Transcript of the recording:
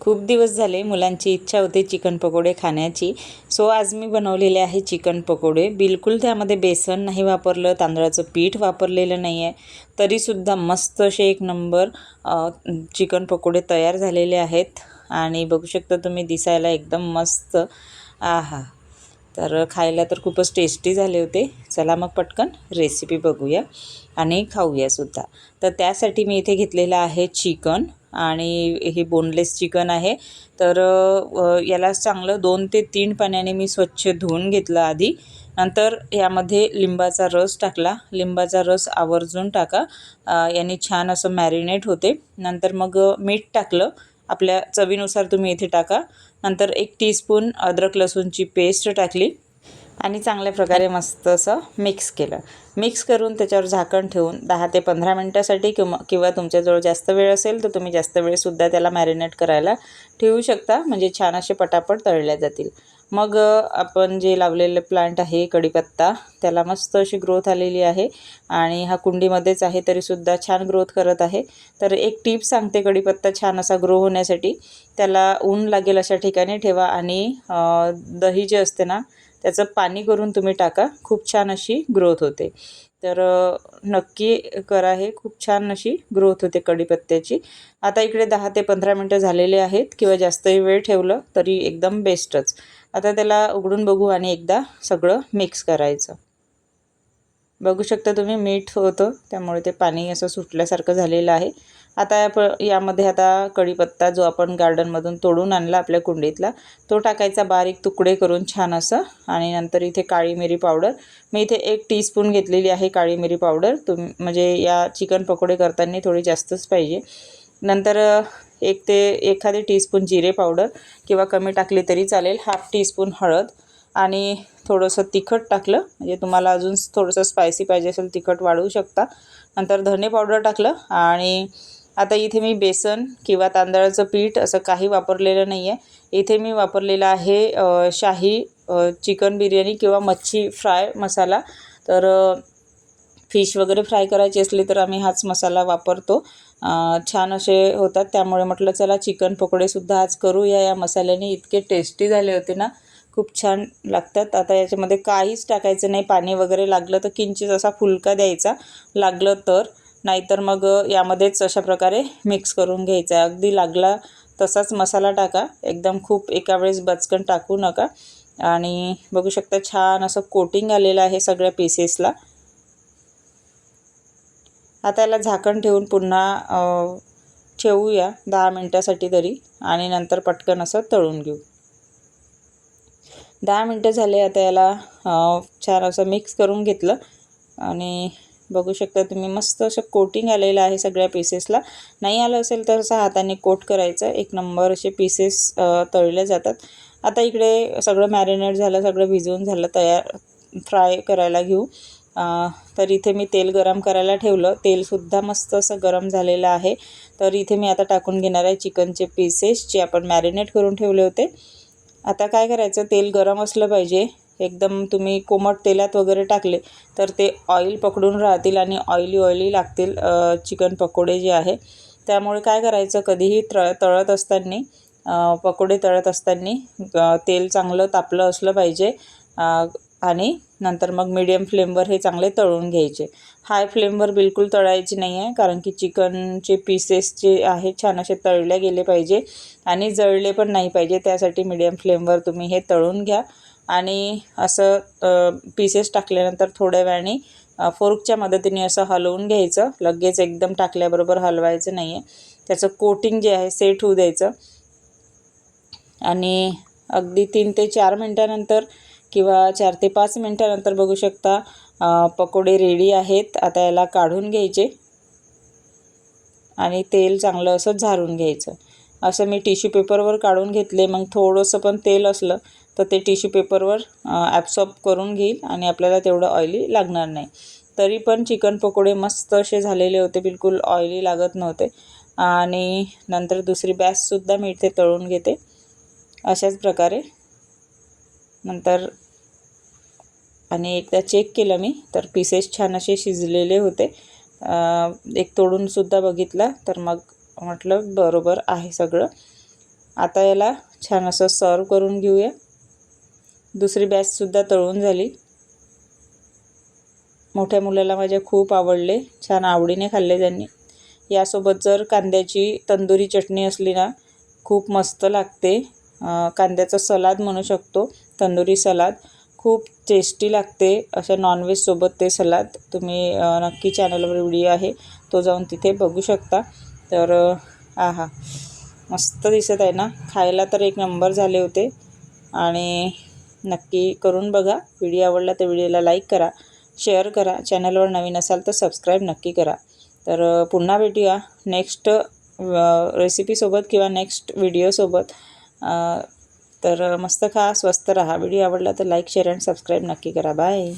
खूप दिवस झाले मुलांची इच्छा होती चिकन पकोडे खाण्याची. सो आज मी बनवलेले आहे चिकन पकोडे. बिलकुल त्यामध्ये बेसन नाही वापरलं तांदळाचं पीठ वापरलेलं नाही आहे तरीसुद्धा मस्त असे एक नंबर चिकन पकोडे तयार झालेले आहेत. आणि बघू शकता तुम्ही दिसायला एकदम मस्त. आहा. तर खायला तर खूपच टेस्टी झाले होते. चला मग पटकन रेसिपी बघूया आणि खाऊया सुद्धा. तर त्यासाठी मी इथे घेतलेलं आहे चिकन आणि हे बोनलेस चिकन आहे. तर याला चांगलं दोन ते तीन पाण्याने मी स्वच्छ धुवून घेतलं आधी. नंतर यामध्ये लिंबाचा रस टाकला. लिंबाचा रस आवर्जून टाका. याने छान असं मॅरिनेट होते. नंतर मग मीठ टाकलं. आपल्या चवीनुसार तुम्ही इथे टाका. नंतर एक टीस्पून अद्रक लसूणची पेस्ट टाकली आणि चांगल्या प्रकारे मस्त असं मिक्स केलं. मिक्स करून त्याच्यावर झाकण ठेवून दहा ते पंधरा मिनटासाठी किंवा किंवा तुमच्याजवळ जास्त वेळ असेल तर तुम्ही जास्त वेळसुद्धा त्याला मॅरिनेट करायला ठेवू शकता. म्हणजे छान असे पटापट तळल्या जातील. मग आपण जे लावलेले प्लांट आहे कढीपत्ता त्याला मस्त अशी ग्रोथ आलेली आहे आणि हा कुंडीमध्येच आहे तरीसुद्धा छान ग्रोथ करत आहे. तर एक टीप सांगते कढीपत्ता छान असा ग्रो होण्यासाठी. त्याला ऊन लागेल अशा ठिकाणी ठेवा आणि दही जे असते ना त्याचं पाणी करून तुम्ही टाका. खूप छान अशी ग्रोथ होते. तर नक्की करा हे. खूप छान अशी ग्रोथ होते कढीपत्त्याची. आता इकडे दहा ते पंधरा मिनटं झालेले आहेत किंवा जास्तही वेळ ठेवलं तरी एकदम बेस्टच आता त्याला उघडून बघू आणि एकदा सगळं मिक्स करायचं. बघू शकता तुम्ही मीठ होतं त्यामुळे ते पाणी असं सुटल्यासारखं झालेलं आहे. आता या प यामध्ये आता कढीपत्ता जो आपण गार्डनमधून तोडून आणला आपल्या कुंडीतला तो टाकायचा बारीक तुकडे करून छान असं. आणि नंतर इथे काळी मिरी पावडर मी इथे एक टीस्पून घेतलेली आहे काळी मिरी पावडर तुम म्हणजे या चिकन पकोडे करताना थोडी जास्तच पाहिजे. नंतर एक ते एखादी टीस्पून जिरे पावडर किंवा कमी टाकली तरी चालेल हाफ टीस्पून हळद आणि थोडंसं तिखट टाकलं. म्हणजे तुम्हाला अजून थोडंसं स्पायसी पाहिजे असेल तिखट वाढवू शकता. नंतर धने पावडर टाकलं आणि आता इथे मी बेसन किंवा तांदळाचं पीठ असं काही वापरलेलं नाही आहे इथे मी वापरलेलं आहे शाही चिकन बिर्याणी किंवा मच्छी फ्राय मसाला. तर फिश वगैरे फ्राय करायची असली तर आम्ही हाच मसाला वापरतो. छान असे होतात. त्यामुळे म्हटलं चला चिकन पकोडेसुद्धा आज करूया. या मसाल्याने इतके टेस्टी झाले होते ना. खूप छान लागतात. आता याच्यामध्ये काहीच टाकायचं नाही. पाणी वगैरे लागलं तर किंचित असा फुलका द्यायचा. लागलं तर. नाहीतर मग यामध्येच अशा प्रकारे मिक्स करून घ्यायचा. अगदी लागला तसाच मसाला टाका. एकदम खूप एका वेळेस बचकन टाकू नका. आणि बघू शकता छान असं कोटिंग आलेलं आहे सगळ्या पीसेसला आता याला झाकण ठेवून पुन्हा ठेवूया दहा मिनटासाठी तरी आणि नंतर पटकन असं तळून घेऊ. दहा मिनटं झाले आता याला छान असं मिक्स करून घेतलं आणि बघू शकता तुम्ही मस्त असं कोटिंग आलेलं आहे सगळ्या पीसेसला नाही आलं असेल तर असं हाताने कोट करायचं. एक नंबर असे पीसेस तळले जातात. आता इकडे सगळं मॅरिनेट झालं सगळं भिजवून झालं तयार फ्राय करायला घेऊ. तर इथे मी तेल गरम करायला ठेवलं. तेलसुद्धा मस्त असं गरम झालेलं आहे. तर इथे मी आता टाकून घेणार आहे चिकनचे पीसेस जे आपण मॅरिनेट करून ठेवले होते. आता काय करायचं? तेल गरम असलं पाहिजे. एकदम तुम्ही कोमट तेलात वगैरे टाकले तर ते ऑइल पकडून राहतील आणि ऑइली ऑइली लागतील चिकन पकोडे जे आहे. त्यामुळे काय करायचं? कधीही तळ तळत असताना पकोडे तळत असताना तेल चांगलं तापलं असलं पाहिजे आणि नंतर मग मीडियम फ्लेमवर हे चांगले तळून घ्यायचे. हाय फ्लेमवर बिलकुल तळायचे नाही आहे कारण की चिकनचे पीसेस जे आहे छान असे तळले गेले पाहिजे आणि जळले पण नाही पाहिजे. त्यासाठी मीडियम फ्लेमवर तुम्ही हे तळून घ्या. आणि असं पीसेस टाकल्यानंतर थोड्या वेळाने फोर्कच्या मदतीने असं हलवून घ्यायचं. लगेच एकदम टाकल्याबरोबर हलवायचं नाही आहे त्याचं कोटिंग जे आहे सेट होऊ द्यायचं. आणि अगदी तीन ते चार मिनटानंतर किंवा चार ते पाच मिनटानंतर बघू शकता पकोडे रेडी आहेत. आता याला काढून घ्यायचे. आणि तेल चांगलं असं झारून घ्यायचं. असं मी टिश्यू पेपरवर काढून घेतले. मग थोडंसं पण तेल असलं तर ते टिश्यू पेपरवर ॲब्सॉर्ब करून घेईल आणि आपल्याला तेवढं ऑइली लागणार नाही. तरी पण चिकन पकोडे मस्त असे झालेले होते. बिलकुल ऑइली लागत नव्हते. आणि नंतर दुसरी बॅचसुद्धा मी इथे तळून घेते. अशाच प्रकारे नंतर आणि एकदा चेक केलं मी तर पीसेस छान असे शिजलेले होते. एक तोडूनसुद्धा बघितला तर मग म्हटलं बरोबर आहे सगळं. आता याला छान असं सर्व करून घेऊया. दुसरी बॅचसुद्धा तळून झाली. मोठ्या मुलाला माझ्या खूप आवडले छान आवडीने खाल्ले त्यांनी. यासोबत जर कांद्याची तंदुरी चटणी असली ना खूप मस्त लागते. कांद्याचं सलाद म्हणू शकतो. तंदुरी सलाद. खूप टेस्टी लागते अशा नॉनव्हेजसोबत ते सलाद. तुम्ही नक्की चॅनलवर व्हिडिओ आहे तो जाऊन तिथे बघू शकता. तर आहा. मस्त दिसत आहे ना? खायला तर एक नंबर झाले होते. आणि नक्की करून बघा. व्हिडिओ आवडला तर व्हिडिओला लाईक करा. शेअर करा. चॅनलवर नवीन असाल तर सबस्क्राईब नक्की करा. तर पुन्हा भेटूया. नेक्स्ट रेसिपीसोबत किंवा नेक्स्ट व्हिडिओसोबत तर मस्त खा स्वस्त राहा. व्हिडिओ आवडला तर लाईक शेअर अँड सबस्क्राईब नक्की करा. बाय.